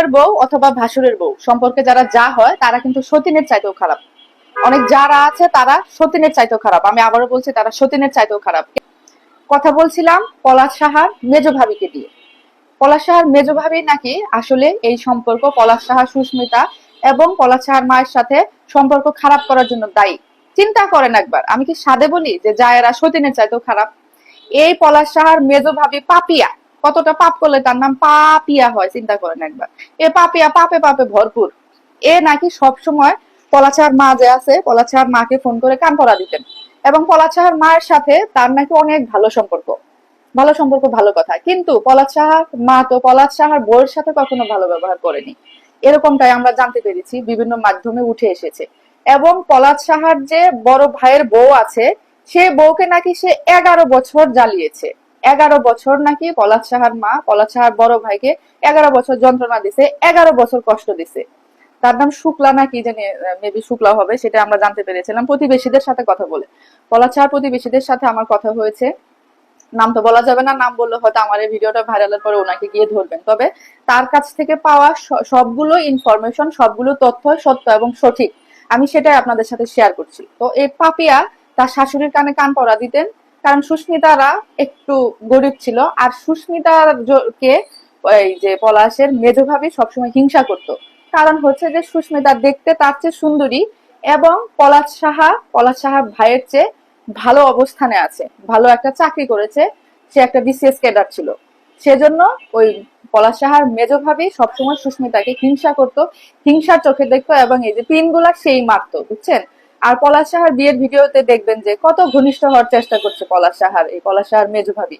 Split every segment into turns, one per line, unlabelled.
দেবরের বউ অথবা ভাসুরের বউ। সম্পর্কে যারা যা হয়, তারা কিন্তু সতীনের চাইতেও খারাপ। অনেক যারা আছে, তারা সতীনের চাইতেও খারাপ। আমি আবারও বলছি, তারা সতীনের চাইতেও খারাপ। কথা বলছিলাম পলাশ সাহার মেজ ভাবিকে দিয়ে। পলাশ সাহার মেজ ভাবি নাকি আসলে এই সম্পর্ক পলাশ সাহা, সুস্মিতা এবং পলাশ সাহার মায়ের সাথে সম্পর্ক খারাপ করার জন্য দায়ী। চিন্তা করেন একবার। আমি কি সাদে বলি যে জায়েরা সতীনের চাইতেও খারাপ? এই পলাশ সাহার মেজ ভাবি পাপিয়া। কতটা পাপ করলে তার নাম পাপিয়া হয়, চিন্তা করেন একবার। এ পাপিয়া পাপে পাপে ভরপুর। এ নাকি সব সময় পলাছার মা যে আছে পলাছার মাকে ফোন করে কান পড়া দিতেন। এবং পলাছাহার মায়ের সাথে তার নাকি অনেক ভালো সম্পর্ক। ভালো সম্পর্ক, ভালো কথা। কিন্তু পলাশ সাহার মা তো পলাশ সাহার বউয়ের সাথে কখনো ভালো ব্যবহার করেনি। এরকমটাই আমরা জানতে পেরেছি, বিভিন্ন মাধ্যমে উঠে এসেছে। এবং পলাশ সাহার যে বড় ভাইয়ের বউ আছে, সে বউকে নাকি সে এগারো বছর জ্বালিয়েছে। এগারো বছর নাকি পলাশ সাহার মা, পলাশ সাহার বড় ভাইকে এগারো বছর যন্ত্রণা দিছে, এগারো বছর কষ্ট দিছে। তার নাম শুক্লা না কি জানি মেবি শুক্লা হবে, সেটা আমরা জানতে পেরেছিলাম। প্রতিবেশীদের সাথে কথা বলে। পলাশ সাহার প্রতিবেশীদের সাথে আমার কথা হয়েছে। নাম তো বলা যাবে না, নাম বললে হয়তো আমার এই ভিডিওটা ভাইরালের পরে ওনাকে গিয়ে ধরবেন। তবে তার কাছ থেকে পাওয়া সবগুলো ইনফরমেশন সবগুলো তথ্য সত্য এবং সঠিক, আমি সেটাই আপনাদের সাথে শেয়ার করছি। তো এই পাপিয়া তার শাশুড়ির কানে কান পড়া দিতেন কারণ সুস্মিতারা একটু গরিব ছিল, আর সুস্মিতার জ- কে এই যে পলাশের মেজ ভাবি সবসময় হিংসা করত। কারণ হচ্ছে যে সুস্মিতা দেখতে তার চেয়ে সুন্দরী এবং পলাশ সাহা, পলাশ সাহার ভাইয়ের চেয়ে ভালো অবস্থানে আছে, ভালো একটা চাকরি করেছে, সে একটা বিসিএস ক্যাডার ছিল। সেজন্য ওই পলাশ সাহার মেজ ভাবি সবসময় সুস্মিতাকে হিংসা করত, হিংসার চোখে দেখতো এবং এই যে পিনগুলা সেই মারতো, বুঝছেন? আর পলাশ সাহার বিয়ের ভিডিওতে দেখবেন যে কত ঘনিষ্ঠ হওয়ার চেষ্টা করছে পলাশ সাহার, এই পলাশ সাহার মেজ ভাবি।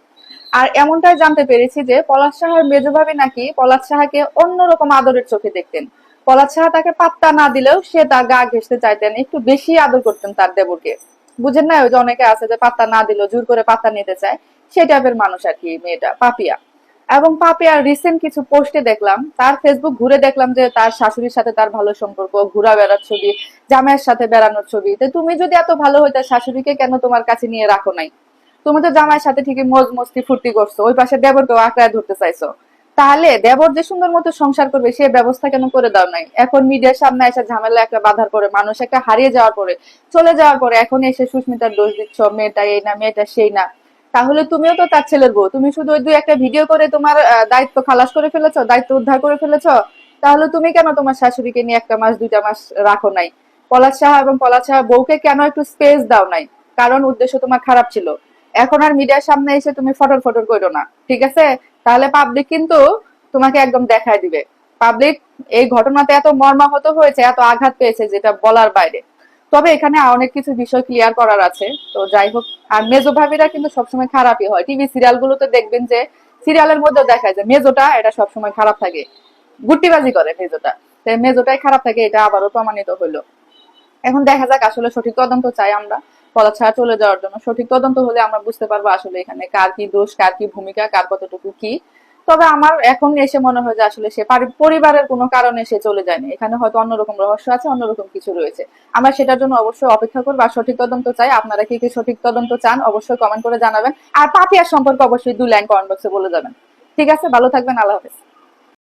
আর এমনটাই জানতে পেরেছি যে পলাশ সাহার মেজ ভাবি নাকি পলাশ সাহাকে অন্যরকম আদরের চোখে দেখতেন। পলাশ সাহা তাকে পাত্তা না দিলেও সে তার গা ঘেসতে চাইতেন, একটু বেশি আদর করতেন তার দেবরকে। বুঝেন না ওই যে অনেকে আছে যে পাত্তা না দিলেও জোর করে পাত্তা নিতে চায়, সেই টাইপের মানুষ আর কি মেয়েটা, পাপিয়া। এবং পাপিয়ার রিসেন্ট কিছু পোস্টে দেখলাম, তার ফেসবুক ঘুরে দেখলাম যে তার শাশুড়ির সাথে তার ভালো সম্পর্ক, ঘোরা বেড়ার ছবি, জামাইয়ের সাথে বেড়ানোর ছবি। তো তুমি যদি এত ভালো হইতে শাশুড়িকে কেন তোমার কাছে নিয়ে রাখো নাই? তুমি তো জামাইয়ের সাথে ঠিকই মজ মস্তি ফুর্তি করছ, ওই পাশে দেবরকেও আঁকড়ায় ধরতে চাইছো। তাহলে দেবর যে সুন্দর মতো সংসার করবে, সে ব্যবস্থা কেন করে দাও নাই? এখন মিডিয়ার সামনে এসে ঝামেলা একটা বাধার পরে, মানুষ একটা হারিয়ে যাওয়ার পরে, চলে যাওয়ার পরে, এখন এসে সুস্মিতার দোষ দিচ্ছ, মেয়েটা এই না, মেয়েটা সেই না। তাহলে তুমিও তো তার ছেলের বউ। তুমি শুধু ওই দুই একটা ভিডিও করে তোমার দায়িত্ব খালাস করে ফেলেছো, দায়িত্ব উদ্ধার করে ফেলেছো, তাহলে তুমি কেন তোমার শাশুড়িকে নিয়ে একটা মাস, দুইটা মাস রাখো নাই? পলাশ সাহা এবং পলাশ সাহা বউকে কেন একটু স্পেস দাও নাই? কারণ উদ্দেশ্য তোমার খারাপ ছিল। এখন আর মিডিয়ার সামনে এসে তুমি ফটর ফটর করো না, ঠিক আছে? তাহলে পাবলিক কিন্তু তোমাকে একদম দেখায় দিবে। পাবলিক এই ঘটনাতে এত মর্মাহত হয়েছে, এত আঘাত পেয়েছে যেটা বলার বাইরে। তবে এখানে অনেক কিছু বিষয় ক্লিয়ার করার আছে। তো যাই হোক, আর মেজো ভাবিরা কিন্তু সবসময় খারাপই হয়। টিভি সিরিয়াল গুলোতে দেখবেন যে সিরিয়ালের মধ্যে দেখায় যে মেজোটা, এটা সবসময় খারাপ থাকে। গুট্টিবাজি করে মেজোটা। তাই মেজোটাই খারাপ থাকে, এটা আবারও প্রমাণিত হলো। এখন দেখা যাক আসলে সঠিক তদন্ত চাই আমরা। ছাড়া চলে যাওয়ার জন্য সঠিক তদন্ত হলে আমরা বুঝতে পারব আসলে এখানে কার কি দোষ, কার কি ভূমিকা, কার কতটুকু কি। তবে আমার এখন এসে মনে হয় যে আসলে সে পরিবারের কোনো কারণে সে চলে যায়নি। এখানে হয়তো অন্যরকম রহস্য আছে অন্যরকম কিছু রয়েছে। আমরা সেটার জন্য অবশ্যই অপেক্ষা করব আর সঠিক তদন্ত চাই। আপনারা কি কি সঠিক তদন্ত চান অবশ্যই কমেন্ট করে জানাবেন। আর পাপিয়ার সম্পর্কে অবশ্যই দুই লাইন কমেন্ট বক্সে বলে যাবেন। ঠিক আছে, ভালো থাকবেন, আল্লাহ হাফেজ।